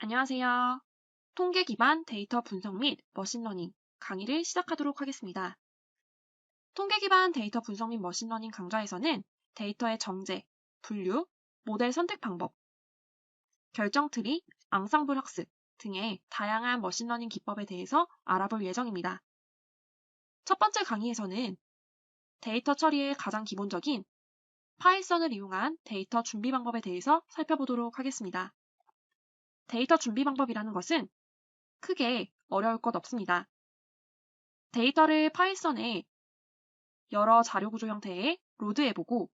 안녕하세요. 통계 기반 데이터 분석 및 머신러닝 강의를 시작하도록 하겠습니다. 통계 기반 데이터 분석 및 머신러닝 강좌에서는 데이터의 정제, 분류, 모델 선택 방법, 결정 트리, 앙상블 학습 등의 다양한 머신러닝 기법에 대해서 알아볼 예정입니다. 첫 번째 강의에서는 데이터 처리의 가장 기본적인 파이썬을 이용한 데이터 준비 방법에 대해서 살펴보도록 하겠습니다. 데이터 준비 방법이라는 것은 크게 어려울 것 없습니다. 데이터를 파이썬에 여러 자료 구조 형태의 로드해보고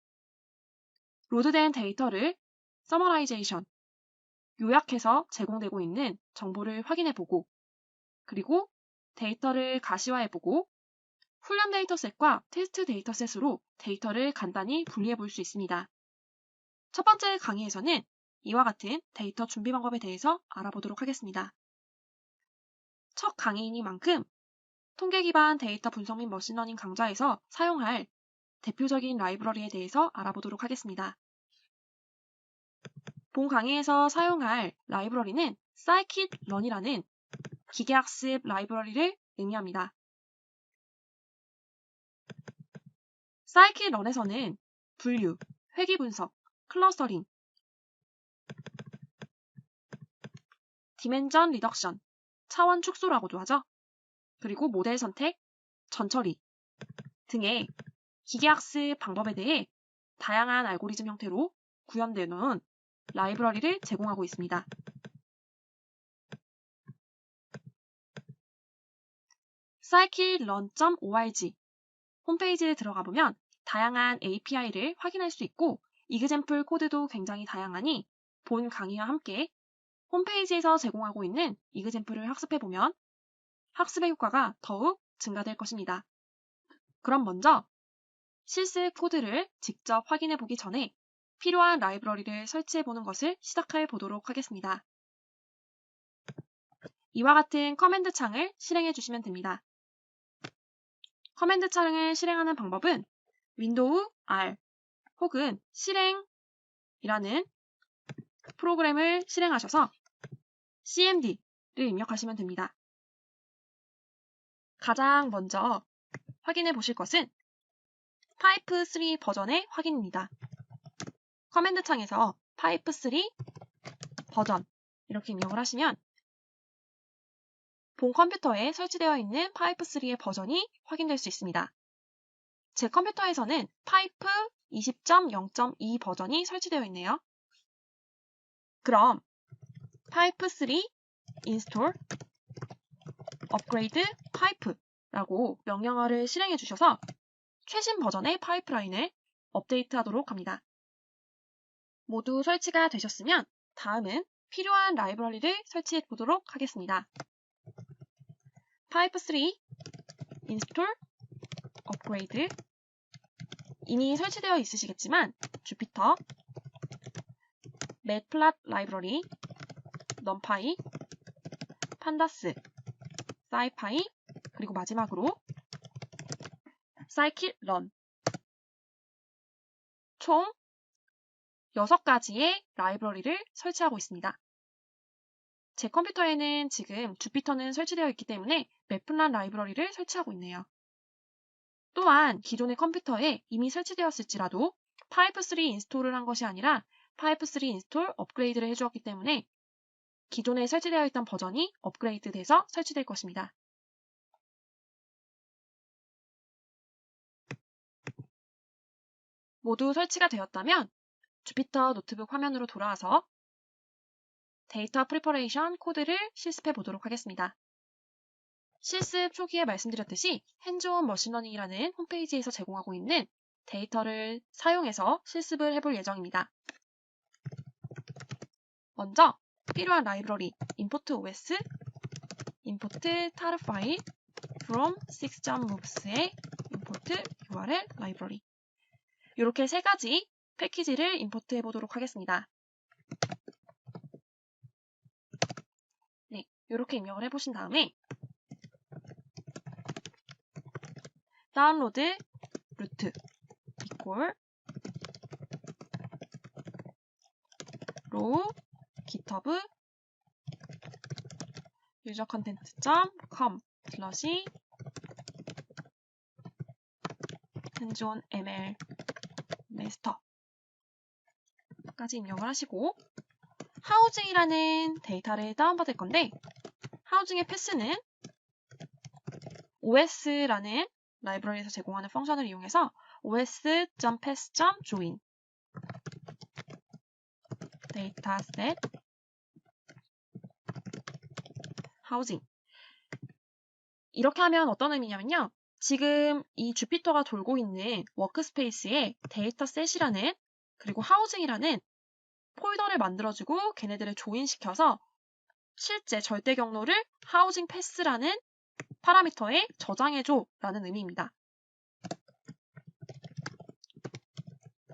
로드된 데이터를 서머라이제이션, 요약해서 제공되고 있는 정보를 확인해보고 그리고 데이터를 가시화해보고 훈련 데이터셋과 테스트 데이터셋으로 데이터를 간단히 분리해볼 수 있습니다. 첫 번째 강의에서는 이와 같은 데이터 준비 방법에 대해서 알아보도록 하겠습니다. 첫 강의이니만큼 통계 기반 데이터 분석 및 머신러닝 강좌에서 사용할 대표적인 라이브러리에 대해서 알아보도록 하겠습니다. 본 강의에서 사용할 라이브러리는 scikit-learn이라는 기계학습 라이브러리를 의미합니다. scikit-learn에서는 분류, 회귀 분석, 클러스터링, 디멘전 리덕션, 차원 축소라고도 하죠. 그리고 모델 선택, 전처리 등의 기계학습 방법에 대해 다양한 알고리즘 형태로 구현되어 놓은 라이브러리를 제공하고 있습니다. scikit-learn.org 홈페이지에 들어가 보면 다양한 API를 확인할 수 있고 이그젠플 코드도 굉장히 다양하니 본 강의와 함께 홈페이지에서 제공하고 있는 이그젠플을 학습해보면 학습의 효과가 더욱 증가될 것입니다. 그럼 먼저 실습 코드를 직접 확인해 보기 전에 필요한 라이브러리를 설치해 보는 것을 시작해 보도록 하겠습니다. 이와 같은 커맨드 창을 실행해 주시면 됩니다. 커맨드 창을 실행하는 방법은 윈도우 R 혹은 실행이라는 프로그램을 실행하셔서 cmd를 입력하시면 됩니다. 가장 먼저 확인해 보실 것은 파이프 3 버전의 확인입니다. 커맨드 창에서 파이프 3 버전 이렇게 입력을 하시면 본 컴퓨터에 설치되어 있는 파이프 3의 버전이 확인될 수 있습니다. 제 컴퓨터에서는 파이프 20.0.2 버전이 설치되어 있네요. 그럼 파이프 3 install upgrade pipe라고 명령어를 실행해 주셔서 최신 버전의 파이프라인을 업데이트하도록 합니다. 모두 설치가 되셨으면 다음은 필요한 라이브러리를 설치해 보도록 하겠습니다. 파이프 3 install upgrade 이미 설치되어 있으시겠지만 주피터 맷플랫 라이브러리 넘파이, 판다스, 사이파이, 그리고 마지막으로 사이킷런 총 6가지의 라이브러리를 설치하고 있습니다. 제 컴퓨터에는 지금 주피터는 설치되어 있기 때문에 맵플란 라이브러리를 설치하고 있네요. 또한 기존의 컴퓨터에 이미 설치되었을지라도 파이프3 인스톨을 한 것이 아니라 파이프3 인스톨 업그레이드를 해주었기 때문에 기존에 설치되어 있던 버전이 업그레이드돼서 설치될 것입니다. 모두 설치가 되었다면 주피터 노트북 화면으로 돌아와서 데이터 프리퍼레이션 코드를 실습해 보도록 하겠습니다. 실습 초기에 말씀드렸듯이 핸즈온 머신러닝이라는 홈페이지에서 제공하고 있는 데이터를 사용해서 실습을 해볼 예정입니다. 먼저 필요한 라이브러리 import os, import tar 파일 from 6.moves의 import url 라이브러리 이렇게 세 가지 패키지를 임포트 해 보도록 하겠습니다. 네, 이렇게 입력을 해보신 다음에 다운로드 루트 이퀄 로우 github user content.com 슬러시 hands-on ml master 까지 입력을 하시고 하우징이라는 데이터를 다운받을 건데 하우징의 패스는 os라는 라이브러리에서 제공하는 펑션을 이용해서 os.pass.join housing 이렇게 하면 어떤 의미냐면요. 지금 이 주피터가 돌고 있는 워크스페이스에 데이터 셋이라는 그리고 하우징이라는 폴더를 만들어주고 걔네들을 조인시켜서 실제 절대 경로를 하우징 패스라는 파라미터에 저장해줘 라는 의미입니다.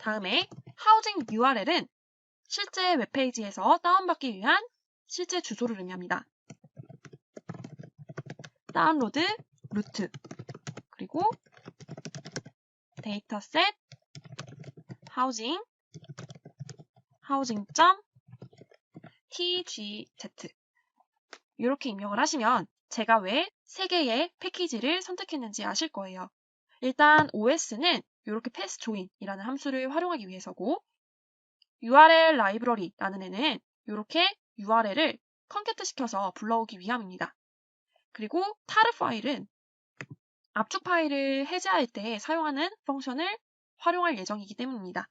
다음에 하우징 URL은 실제 웹페이지에서 다운받기 위한 실제 주소를 의미합니다. 다운로드 루트 그리고 데이터셋 하우징 housing.tgz 이렇게 입력을 하시면 제가 왜 3개의 패키지를 선택했는지 아실 거예요. 일단 OS는 이렇게 pass join이라는 함수를 활용하기 위해서고 URL 라이브러리라는 애는 이렇게 URL을 컨캐트 시켜서 불러오기 위함입니다. 그리고 tar 파일은 압축 파일을 해제할 때 사용하는 펑션을 활용할 예정이기 때문입니다.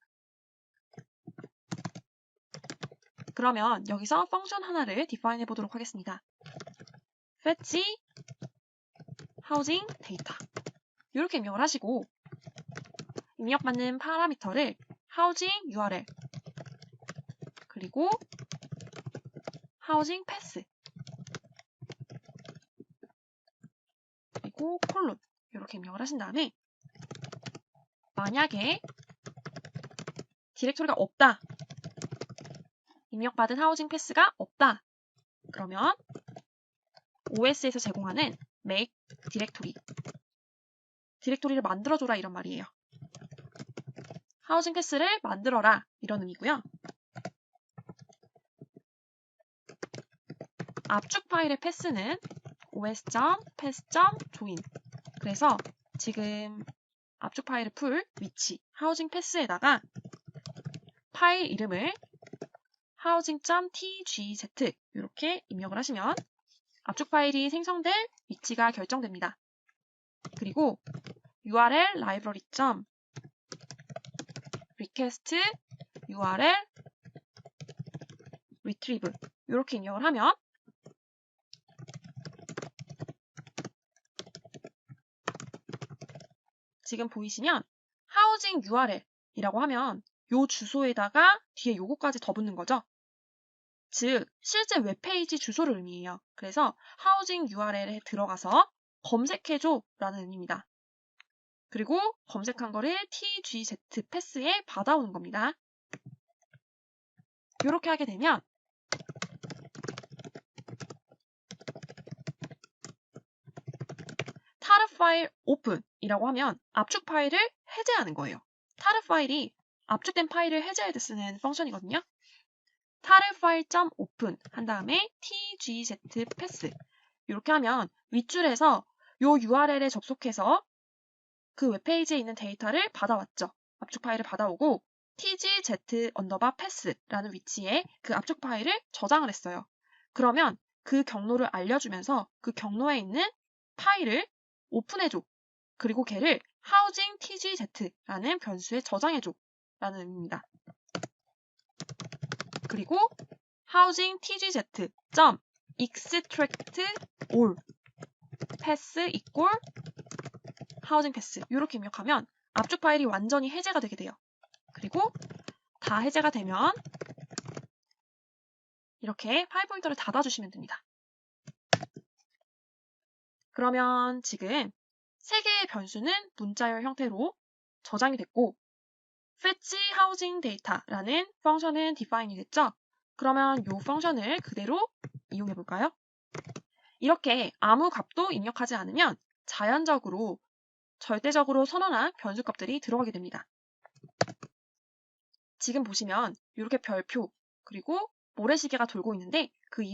그러면 여기서 펑션 하나를 디파인 해보도록 하겠습니다. fetch housing data 이렇게 입력을 하시고 입력받는 파라미터를 housing URL 그리고 housing path 그리고 콜론 이렇게 입력을 하신 다음에 만약에 디렉토리가 없다 입력받은 하우징 패스가 없다. 그러면 OS에서 제공하는 make 디렉토리 디렉토리를 만들어줘라 이런 말이에요. 하우징 패스를 만들어라 이런 의미고요. 압축 파일의 패스는 os.pass.join 그래서 지금 압축 파일을 풀 위치 하우징 패스에다가 파일 이름을 housing.tgz 이렇게 입력을 하시면 압축 파일이 생성될 위치가 결정됩니다. 그리고 url library. request url retrieve 이렇게 입력을 하면 지금 보이시면 housing url이라고 하면 요 주소에다가 뒤에 요거까지 더 붙는 거죠. 즉, 실제 웹페이지 주소를 의미해요. 그래서 housing URL에 들어가서 검색해줘 라는 의미입니다. 그리고 검색한 거를 tgz 패스에 받아오는 겁니다. 이렇게 하게 되면 tar 파일 open이라고 하면 압축 파일을 해제하는 거예요. tar 파일이 압축된 파일을 해제할 때 쓰는 펑션이거든요. tar 파일 open 한 다음에 tgz pass 이렇게 하면 윗줄에서 요 URL에 접속해서 그 웹페이지에 있는 데이터를 받아왔죠. 압축 파일을 받아오고 tgz 언더바 pass라는 위치에 그 압축 파일을 저장을 했어요. 그러면 그 경로를 알려주면서 그 경로에 있는 파일을 오픈해줘. 그리고 걔를 housing tgz라는 변수에 저장해줘. 라는 의미입니다. 그리고 housing tgz extract all pass equal housing pass 이렇게 입력하면 압축 파일이 완전히 해제가 되게 돼요. 그리고 다 해제가 되면 이렇게 파일 폴더를 닫아주시면 됩니다. 그러면 지금 세 개의 변수는 문자열 형태로 저장이 됐고 fetch housing data라는 펑션은 define이 됐죠? 그러면 이 펑션을 그대로 이용해 볼까요? 이렇게 아무 값도 입력하지 않으면 자연적으로 절대적으로 선언한 변수 값들이 들어가게 됩니다. 지금 보시면 이렇게 별표 그리고 모래시계가 돌고 있는데 그 이유